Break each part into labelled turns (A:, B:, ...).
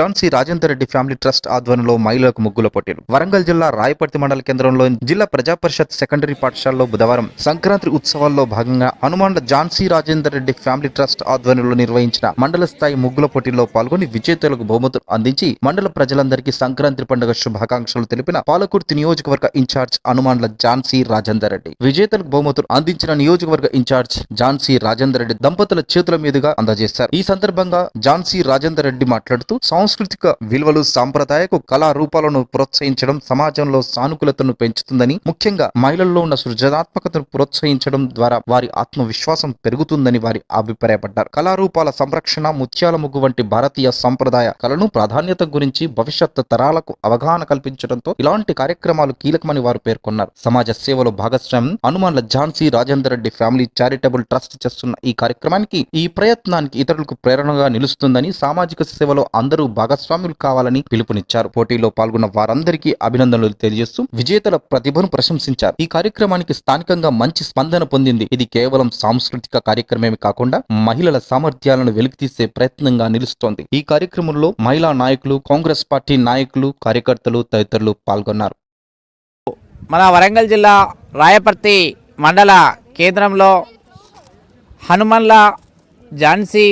A: Jhansi Rajender Reddy family trust ఆధ్వర్యంలో మహిళలకు ముగ్గుల పోటీలు. వరంగల్ జిల్లా రాయపర్తి మండల కేంద్రంలో జిల్లా ప్రజా పరిషత్ సెకండరీ పాఠశాలలో బుధవారం సంక్రాంతి ఉత్సవాల్లో భాగంగా హనుమాన్ల ఝాన్సీ రాజేందర్ రెడ్డి ఫ్యామిలీ ట్రస్ట్ ఆధ్వర్యంలో నిర్వహించిన మండల స్థాయి ముగ్గుల పోటీల్లో పాల్గొని విజేతలకు బహుమతులు అందించి మండల ప్రజలందరికీ సంక్రాంతి పండుగ శుభాకాంక్షలు తెలిపిన పాలకుర్తి నియోజకవర్గ ఇన్ఛార్జ్ హనుమాన్ల ఝాన్సీ రాజేందర్ రెడ్డి. విజేతలకు బహుమతులు అందించిన నియోజకవర్గ ఇన్ఛార్జ్ ఝాన్సీ రాజేందర్ రెడ్డి దంపతుల చేతుల మీదుగా అందజేశారు. ఈ సందర్భంగా ఝాన్సీ రాజేందర్ రెడ్డి మాట్లాడుతూ సాంస్కృతిక విలువలు సాంప్రదాయకు కళారూపాలను ప్రోత్సహించడం సమాజంలో సానుకూలతను పెంచుతుందని ముఖ్యంగా మహిళల్లో ఉన్న సృజనాత్మకతను ప్రోత్సహించడం ద్వారా వారి ఆత్మవిశ్వాసం పెరుగుతుందని వారి అభిప్రాయపడ్డారు. కళారూపాల సంరక్షణ ముత్యాల ముగ్గు వంటి భారతీయ సంప్రదాయ కళను ప్రాధాన్యత గురించి భవిష్యత్ తరాలకు అవగాహన కల్పించడంతో ఇలాంటి కార్యక్రమాలు కీలకమని వారు పేర్కొన్నారు. సమాజ సేవలో భాగస్వామ్యం Hanumanla Jhansi Rajender Reddy family charitable trust చేస్తున్న ఈ కార్యక్రమానికి ఈ ప్రయత్నానికి ఇతరులకు ప్రేరణగా నిలుస్తుందని సామాజిక సేవలో అందరూ భాగస్వాములు కావాలని పిలుపునిచ్చారు. పోటీలో పాల్గొన్న వారందరికీ అభినందనలు తెలియజేస్తూ విజేతల ప్రతిభను ప్రశంసించారు. ఈ కార్యక్రమానికి స్థానికంగా మంచి స్పందన పొందింది. ఇది కేవలం సాంస్కృతిక కార్యక్రమమే కాకుండా మహిళల సామర్థ్యాలను వెలికితీసే ప్రయత్నంగా నిలుస్తోంది. ఈ కార్యక్రమంలో మహిళా నాయకులు కాంగ్రెస్ పార్టీ నాయకులు కార్యకర్తలు తదితరులు పాల్గొన్నారు.
B: మన వరంగల్ జిల్లా రాయపర్తి మండల కేంద్రంలో Hanumanla Jhansi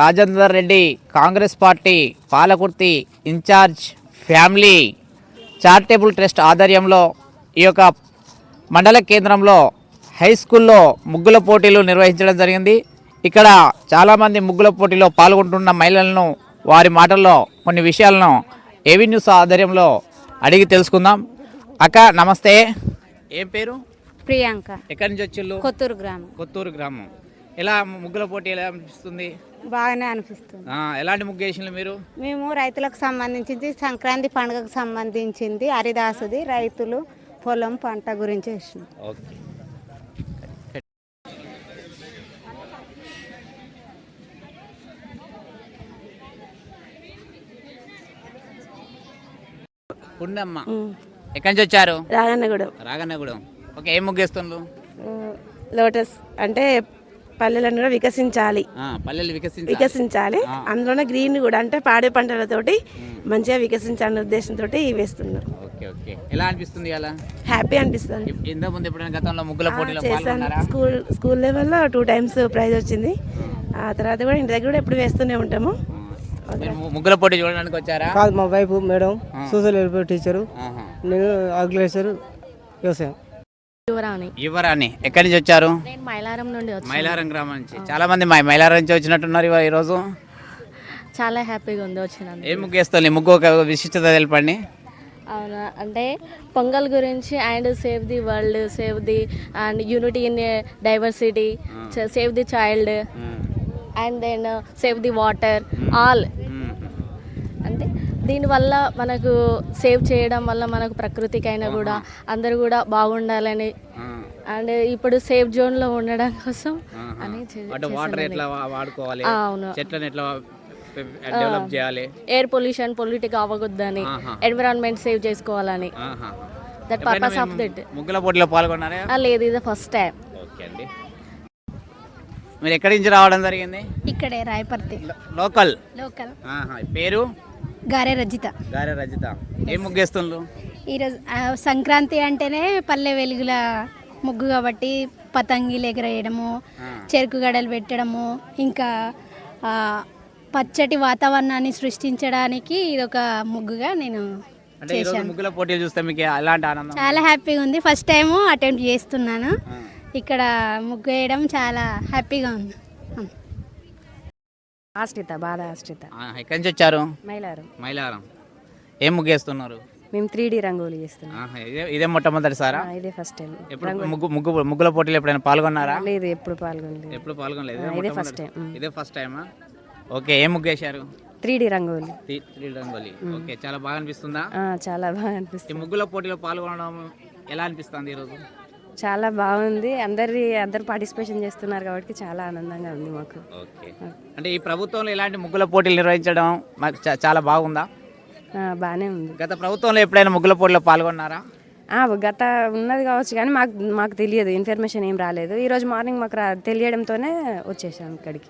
B: Rajender Reddy Congress party Palakurthi in charge family. Charitable trust ఆధ్వర్యంలో ఈ యొక్క మండల కేంద్రంలో హై స్కూల్లో ముగ్గుల పోటీలు నిర్వహించడం జరిగింది. ఇక్కడ చాలామంది ముగ్గుల పోటీలో పాల్గొంటున్న మహిళలను వారి మాటల్లో కొన్ని విషయాలను ఏవి న్యూస్ ఆధ్వర్యంలో అడిగి తెలుసుకుందాం. అక్క నమస్తే. ఏం పేరు?
C: ప్రియాంక.
B: ఎక్కడి నుంచి వచ్చిళ్ళు?
C: కొత్తూరు గ్రామం.
B: కొత్తూరు గ్రామం. ఎలా ముగ్గుల పోటీ ఎలా అనిపిస్తుంది?
C: బాగానే అనిపిస్తుంది.
B: ఆ, ఎలాంటి ముగ్గు వేసిండ్రు మీరు?
C: మేము రైతులకు సంబంధించింది సంక్రాంతి పండుగకు సంబంధించింది హరిదాసుది రైతులు పొలం పంట గురించి వేసినాం
B: ఓకే. ఉండమ్మ. ఎక్కడి నుంచి వచ్చారు?
D: రాగన్నగూడెం.
B: రాగన్నగూడెం. ఓకే ఏం ముగ్గు వేస్తుండ్రు
D: లోటస్ అంటే పల్లెలను కూడా వికసించాలి.
B: ఆ, పల్లెలు వికసించాలి.
D: వికసించాలి. అందులోనే గ్రీన్ కూడా అంటే పాడే పంటలతోటి మంచిగా వికసించాలనే ఉద్దేశంతో వేస్తున్నాం
B: ఓకే ఓకే. ఎలా అనిపిస్తుంది అలా
D: హ్యాపీ అనిపిస్తుంది.
B: ఇంత ముందు ఎప్పుడైనా గతంలో ముగ్గుల
D: చేశాను. స్కూల్ స్కూల్ లెవెల్లో టూ టైమ్స్ ప్రైజ్ వచ్చింది. ఆ తర్వాత కూడా ఇంటి దగ్గర కూడా ఎప్పుడు వేస్తూనే ఉంటాము.
B: ముగ్గుల పోటీ చూడడానికి వచ్చారా?
E: కాదు మా wife madam social welfare teacher. నేను అగ్రికల్చర్ వ్యవసాయం.
F: యువరాణి.
B: యువరాణి. ఎక్కడి నుంచి వచ్చారు?
F: నేను మైలారం నుండి
B: మైలారం గ్రామం నుంచి. చాలా మంది మై మైలారం నుంచి వచ్చినట్టున్నారు ఇవా- ఈరోజు.
F: చాలా హ్యాపీగా ఉంది వచ్చినందుకు.
B: ఏ ముగ్గు వేస్తుంది ముగ్గు ఒక విశిష్టత తెలపండి.
F: అవునా? అంటే పొంగల్ గురించి and save the world save the and unity in diversity save the child and then save the water all దీనివల్ల మనకు సేవ్ చేయడం వల్ల మనకు ప్రకృతికైనా కూడా అందరూ కూడా బాగుండాలని అండ్ ఇప్పుడు సేఫ్ జోన్లో ఉండడం కోసం అని
B: వాటర్ ఎట్లా వాడుకోవాలి? చెట్లను ఎట్లా డెవలప్ చేయాలి?
F: ఎయిర్ పొల్యూషన్ పొల్యూటిక్ అవ్వకూడదని. ఎన్విరాన్మెంట్ సేవ్ చేసుకోవాలని. దట్ పర్పస్ ఆఫ్ దట్
B: ముగ్గుల పోటీలో పాల్గొన్నారా?
F: లేదు ఇది ఫస్ట్ టైం
B: ఓకే అండి. మీరు ఎక్కడి నుంచి రావడం జరిగింది?
G: ఇక్కడే రాయపర్తి.
B: లో- లోకల్?
G: లోకల్.
B: పేరు?
G: గారే రజిత.
B: గారె రజిత. ఏం ముగ్గేస్తుండ్రు?
G: ఈరోజు ఆ, సంక్రాంతి అంటేనే పల్లె వెలుగుల ముగ్గు కాబట్టి పతంగిలు ఎగరేయడము చెరుకు గడలు పెట్టడము ఇంకా ఆ, పచ్చటి వాతావరణాన్ని సృష్టించడానికి ఇది ఒక ముగ్గుగా నేను
B: అంటే ఈరోజు ముగ్గుల పోటీలు చూస్తే మీకు ఎలాంటి ఆనందం?
G: చాలా హ్యాపీగా ఉంది. ఫస్ట్ టైం అటెంప్ట్ చేస్తున్నాను. ఇక్కడ ముగ్గు వేయడం చాలా హ్యాపీగా ఉంది.
H: ఆశ్రిత బాధ ఆశ్రిత.
B: ఎక్కడి నుంచి వచ్చారు?
H: మైలారం.
B: మైలారం. ఏం ముగ్గేస్తున్నారు
H: మేము త్రీ డీ రంగోలీ చేస్తున్నాం.
B: ఇదే ఇదే మొట్టమొదటిసారా?
H: ఇదే ఫస్ట్ టైం.
B: ఎప్పుడు ముగ్గు ముగ్గు ముగ్గుల పోటీలు ఎప్పుడైనా పాల్గొన్నారా?
H: లేదు ఎప్పుడు పాల్గొనలేదు.
B: ఎప్పుడు పాల్గొనలేదు.
H: ఇదే ఫస్ట్ టైం.
B: ఇదే ఫస్ట్ టైమా? ఓకే ఏం ముగ్గేశారు
H: three D rangoli.
B: Three- three rangoli. Okay చాలా బాగా అనిపిస్తుందా?
H: చాలా బాగా అనిపిస్తుంది.
B: ముగ్గుల పోటీలో పాల్గొనడం ఎలా అనిపిస్తుంది ఈరోజు?
H: చాలా బాగుంది. అందరి అందరు పార్టిసిపేషన్ చేస్తున్నారు కాబట్టి చాలా ఆనందంగా ఉంది మాకు.
B: ఓకే. అంటే ఈ ప్రభుత్వంలో ఇలాంటి ముగ్గుల పోటీలు నిర్వహించడం మాకు చా- చాలా బాగుందా?
H: ఆ, బాగానే ఉంది.
B: గత ప్రభుత్వంలో ఎప్పుడైనా ముగ్గుల పోటీలో పాల్గొన్నారా?
H: ఆ, గత ఉన్నది కావచ్చు కానీ మాకు మాకు తెలియదు. ఇన్ఫర్మేషన్ ఏం రాలేదు. ఈరోజు మార్నింగ్ మాకు తెలియడంతోనే వచ్చేసాం ఇక్కడికి.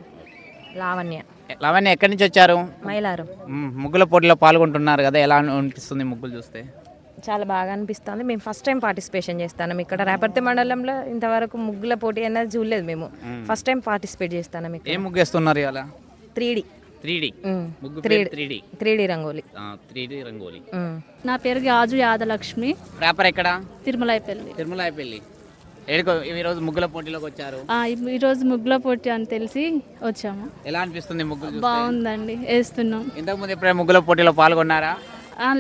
I: లావణ్య.
B: లావణ్య ఎక్కడి నుంచి వచ్చారు?
H: మైలారం.
B: ముగ్గుల పోటీలో పాల్గొంటున్నారు కదా. ఎలా అనిపిస్తుంది ముగ్గులు చూస్తే?
H: చాలా బాగా అనిపిస్తుంది. మేము ఫస్ట్ టైం పార్టిసిపేషన్ చేస్తాం ఇక్కడ. రేపర్తి మండలంలో ఇంతవరకు ముగ్గుల పోటీ అనేది చూడలేదు మేము. ఫస్ట్ టైం పార్టిసిపేట్ చేస్తాం
B: ఏం
H: ఇక్కడ.
B: ముగ్గు వేస్తున్నారు ఇలా
H: three D
B: three D
H: three
B: D
H: three D rangoli.
B: Three D rangoli.
G: నా పేరు గాజు యాదలక్ష్మి.
B: ప్రాపర్ ఎక్కడ?
G: తిరుమలైపల్లి.
B: తిరుమల పెళ్ళి ఏడుకో ఈరోజు ముగ్గుల పోటీలోకి వచ్చారు.
G: ఈరోజు ముగ్గుల పోటీ అని తెలిసి వచ్చాము.
B: ఎలా అనిపిస్తుంది ముగ్గులు చూస్తే?
G: బాగుందండి వేస్తున్నాం.
B: ఇంతకు ముందు ఎప్పుడైనా ముగ్గుల పోటీలో పాల్గొన్నారా?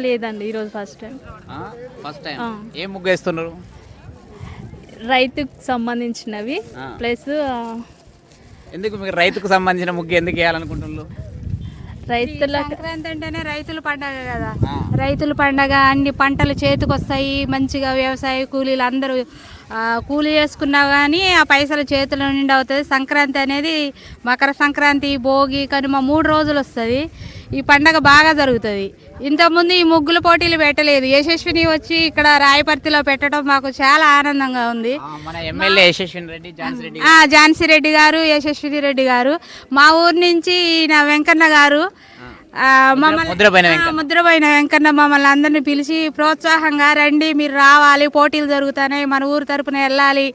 G: లేదండి ఈరోజు ఫస్ట్ టైం.
B: First time. ఏం ముగ్గు వేస్తున్నారు?
G: రైతుకు సంబంధించినవి. ప్లస్
B: ఎందుకు మీకు రైతుకు సంబంధించిన ముగ్గు ఎందుకు వేయాలనుకుంటున్నారు?
G: రైతుల
C: సంక్రాంతి అంటేనే రైతుల పండగ కదా. రైతుల పండగ అన్ని పంటలు చేతికి వస్తాయి మంచిగా వ్యవసాయ కూలీలు అందరూ కూలీ చేసుకున్నా కానీ ఆ పైసలు చేతిలో నిండి అవుతుంది. సంక్రాంతి అనేది మకర సంక్రాంతి భోగి కనుమ మూడు రోజులు వస్తుంది. ఈ పండగ బాగా జరుగుతుంది. ఇంతకుముందు ఈ ముగ్గుల పోటీలు పెట్టలేదు. యశస్విని వచ్చి ఇక్కడ రాయపర్తిలో పెట్టడం మాకు చాలా ఆనందంగా ఉంది.
B: ఝాన్సీ రెడ్డి
C: గారు యశస్విని రెడ్డి గారు. మా ఊరు నుంచి ఈయన వెంకన్న గారు మమ్మల్ని
B: ముద్రపైన
C: వెంకన్న. మమ్మల్ని అందరినీ పిలిచి ప్రోత్సాహంగా రండి మీరు రావాలి పోటీలు జరుగుతున్నాయి మన ఊరు తరపున వెళ్ళాలి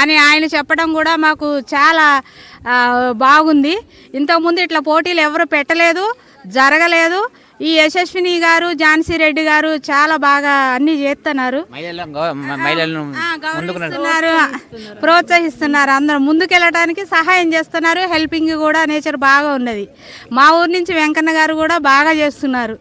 C: అని ఆయన చెప్పడం కూడా మాకు చాలా బాగుంది. ఇంతకుముందు ఇట్లా పోటీలు ఎవరు పెట్టలేదు జరగలేదు. ఈ యశస్విని గారు ఝాన్సీ రెడ్డి గారు చాలా బాగా అన్ని చేస్తున్నారు
B: మహిళలను గౌ- మ- మహిళలను ముందుకు నడు-
C: ఇస్తున్నారు ప్రోత్సహిస్తున్నారు అందరూ ముందుకెళ్ళడానికి సహాయం చేస్తున్నారు హెల్పింగ్ కూడా నేచర్ బాగా ఉన్నది. మా ఊరు నుంచి వెంకన్న గారు కూడా బాగా చేస్తున్నారు.